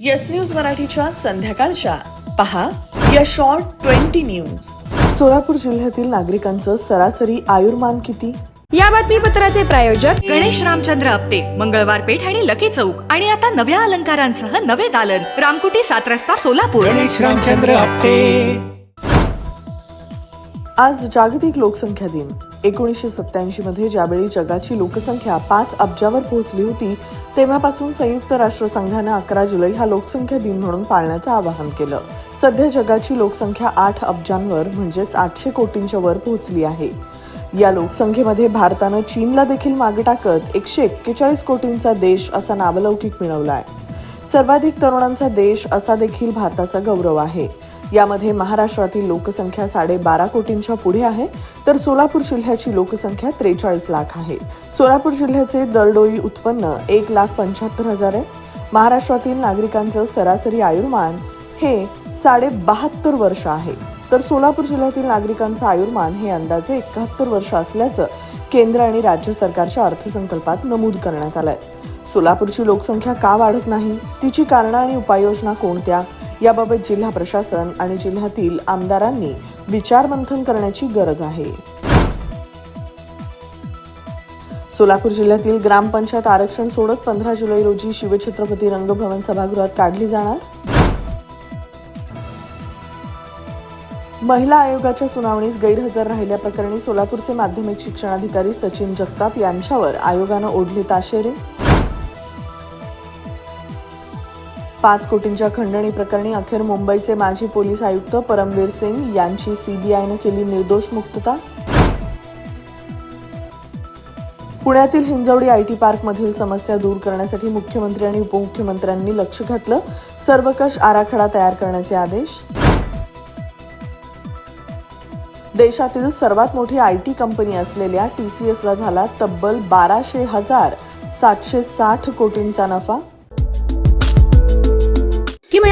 Yes news मराठीच्या संध्याकाळच्या. पहा या शॉर्ट ट्वेंटी न्यूज सोलापूर जिल्ह्यातील नागरिकांचं सरासरी आयुर्मान किती? या बातमीपत्राचे प्रायोजक गणेश रामचंद्र आपटे मंगळवार पेठ आणि लकी चौक. आणि आता नव्या अलंकारांसह नवे दालन. रामकुटी सात रस्ता सोलापूर. गणेश रामचंद्र आपटे. आज जागतिक लोकसंख्या दिन. एकोणीसशे सत्त्याऐंशीमध्ये ज्यावेळी जगाची लोकसंख्या पाच अब्जावर पोहोचली होती तेव्हापासून संयुक्त राष्ट्रसंघानं अकरा जुलै हा लोकसंख्या दिन म्हणून पाळण्याचं आवाहन केलं. सध्या जगाची लोकसंख्या आठ अब्जांवर म्हणजेच आठशे कोटींच्या वर पोहोचली आहे. या लोकसंख्येमध्ये भारतानं चीनला देखील मागे टाकत एकशे एक्केचाळीस कोटींचा देश असा नावलौकिक मिळवला आहे सर्वाधिक तरुणांचा देश असा देखील भारताचा गौरव आहे. यामध्ये महाराष्ट्रातील लोकसंख्या साडेबारा कोटींच्या पुढे आहे तर सोलापूर जिल्ह्याची लोकसंख्या त्रेचाळीस लाख आहे. सोलापूर जिल्ह्याचे दरडोई उत्पन्न एक लाख पंच्याहत्तर हजार आहे. महाराष्ट्रातील नागरिकांचं सरासरी आयुर्मान हे साडे बहात्तर वर्ष आहे. तर सोलापूर जिल्ह्यातील नागरिकांचं आयुर्मान हे अंदाजे एकाहत्तर वर्ष असल्याचं केंद्र आणि राज्य सरकारच्या अर्थसंकल्पात नमूद करण्यात आलंय. सोलापूरची लोकसंख्या का वाढत नाही? तिची कारणं आणि उपाययोजना कोणत्या? याबाबत जिल्हा प्रशासन आणि जिल्ह्यातील आमदारांनी विचारमंथन करण्याची गरज आहे. सोलापूर जिल्ह्यातील ग्रामपंचायत आरक्षण सोडत पंधरा जुलै रोजी शिवछत्रपती रंगभवन सभागृहात काढली जाणार? महिला आयोगाच्या सुनावणीस गैरहजर राहिल्याप्रकरणी सोलापूरचे माध्यमिक शिक्षणाधिकारी सचिन जगताप यांच्यावर आयोगानं ओढली ताशेरे? पाच कोटींच्या खंडणी प्रकरणी अखेर मुंबईचे माजी पोलीस आयुक्त परमवीर सिंग यांची सीबीआयनं केली निर्दोष मुक्तता. पुण्यातील हिंजवडी आयटी पार्कमधील समस्या दूर करण्यासाठी मुख्यमंत्री आणि उपमुख्यमंत्र्यांनी लक्ष घातलं. सर्वकष आराखडा तयार करण्याचे आदेश. देशातील सर्वात मोठी आय टी कंपनी असलेल्या टी सी एसला झाला तब्बल बाराशे हजार सातशे साठ कोटींचा नफा.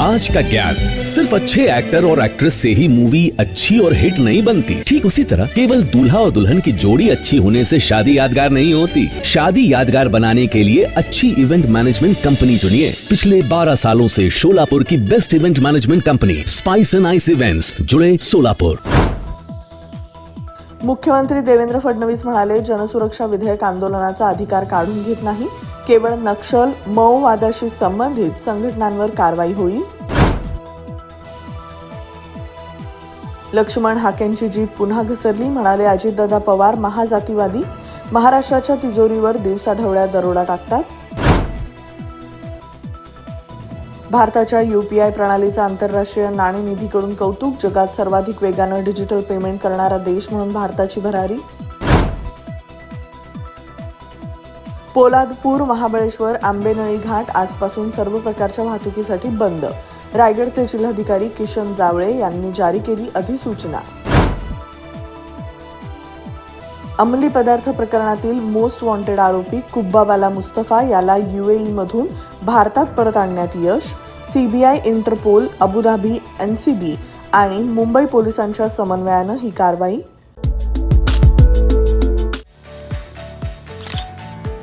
आज का ज्ञान सिर्फ़ अच्छे एक्टर और एक्ट्रेस से ही मूवी अच्छी और हिट नहीं बनती। ठीक उसी तरह केवल दूल्हा और दुल्हन की जोड़ी अच्छी होने से शादी यादगार नहीं होती। शादी यादगार बनाने के लिए अच्छी इवेंट मैनेजमेंट कंपनी चुनिए। पिछले 12 सालों से शोलापुर की best event management company spice and ice events जुड़े सोलापुर मुख्यमंत्री देवेंद्र फडणवीस म्हणाले, जनसुरक्षा विधेयक आंदोलनाचा अधिकार काढून घेत नाही केवळ नक्षल माओवादाशी संबंधित संघटनांवर कारवाई होईल? लक्ष्मण हाकेंची जीप पुन्हा घसरली म्हणाले अजितदादा पवार महाजातीवादी. महाराष्ट्राच्या तिजोरीवर दिवसाढवळ्या दरोडा टाकतात. भारताच्या युपीआय प्रणालीचं आंतरराष्ट्रीय नाणेनिधीकडून कौतुक जगात सर्वाधिक वेगानं डिजिटल पेमेंट करणारा देश म्हणून भारताची भरारी पोलादपूर महाबळेश्वर आंबेनळी घाट आजपासून सर्व प्रकारच्या वाहतुकीसाठी बंद. रायगडचे जिल्हाधिकारी किशन जावळे यांनी जारी केली अधिसूचना. अंमली पदार्थ प्रकरणातील मोस्ट वॉन्टेड आरोपी कुब्बावाला मुस्तफा याला युएई मधून भारतात परत आणण्यात यश CBI Interpol Abu Dhabi NCB आणि मुंबई पोलिसांच्या समन्वयानं ही कारवाई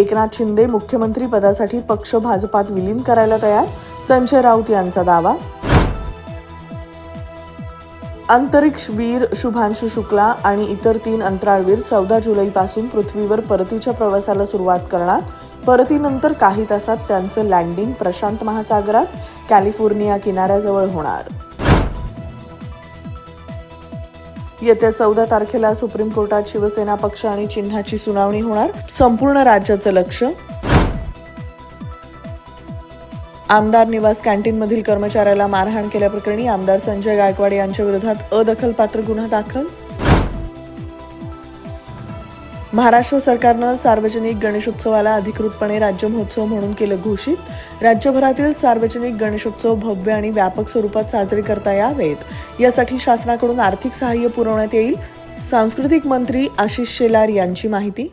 एकनाथ शिंदे मुख्यमंत्री पदासाठी पक्ष भाजपात विलीन करायला तयार? संजय राऊत यांचा दावा? अंतरिक्षवीर शुभांशु शुक्ला आणि इतर तीन अंतराळवीर चौदा जुलैपासून पृथ्वीवर परतीच्या प्रवासाला सुरुवात करणार. परतीनंतर काही तासात त्यांचं लँडिंग प्रशांत महासागरात कॅलिफोर्निया किनाऱ्याजवळ होणार. येत्या चौदा तारखेला सुप्रीम कोर्टात शिवसेना पक्ष आणि चिन्हाची सुनावणी होणार. संपूर्ण राज्याचं लक्ष. आमदार निवास कॅन्टीनमधील कर्मचाऱ्याला मारहाण केल्याप्रकरणी आमदार संजय गायकवाड यांच्या विरोधात अदखलपात्र गुन्हा दाखल. महाराष्ट्र सरकारनं सार्वजनिक गणेशोत्सवाला अधिकृतपणे राज्य महोत्सव म्हणून केलं घोषित. राज्यभरातील सार्वजनिक गणेशोत्सव भव्य आणि व्यापक स्वरूपात साजरे करता यावेत. यासाठी शासनाकडून आर्थिक सहाय्य पुरवण्यात येईल. सांस्कृतिक मंत्री आशिष शेलार यांची माहिती.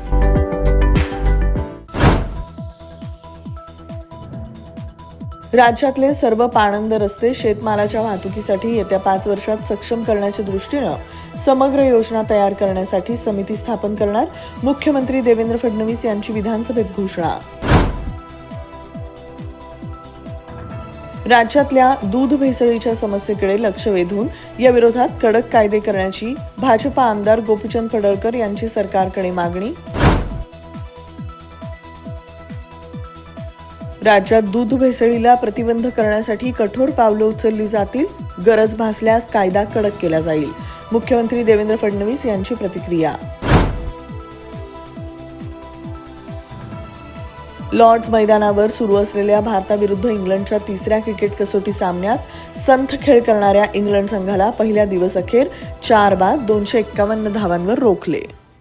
राज्यातले सर्व पाणंद रस्ते शेतमालाच्या वाहतुकीसाठी येत्या पाच वर्षात सक्षम करण्याच्या दृष्टीनं समग्र योजना तयार करण्यासाठी समिती स्थापन करणार मुख्यमंत्री देवेंद्र फडणवीस यांची विधानसभेत घोषणा. राज्यातल्या दूध भेसळीच्या समस्येकडे लक्ष वेधून या विरोधात कडक कायदे करण्याची भाजपा आमदार गोपीचंद पडळकर यांची सरकारकडे मागणी राज्यात दूध भेसळीला प्रतिबंध करण्यासाठी कठोर पावलं उचलली जातील गरज भासल्यास कायदा कडक केला जाईल. मुख्यमंत्री देवेंद्र फडणवीस यांची प्रतिक्रिया. लॉर्ड्स मैदानावर सुरू असलेल्या भारताविरुद्ध इंग्लंडच्या तिसऱ्या क्रिकेट कसोटी सामन्यात संथ खेळ करणाऱ्या इंग्लंड संघाला पहिल्या दिवस अखेर चार बाद दोनशे एक्कावन्न धावांवर रोखले.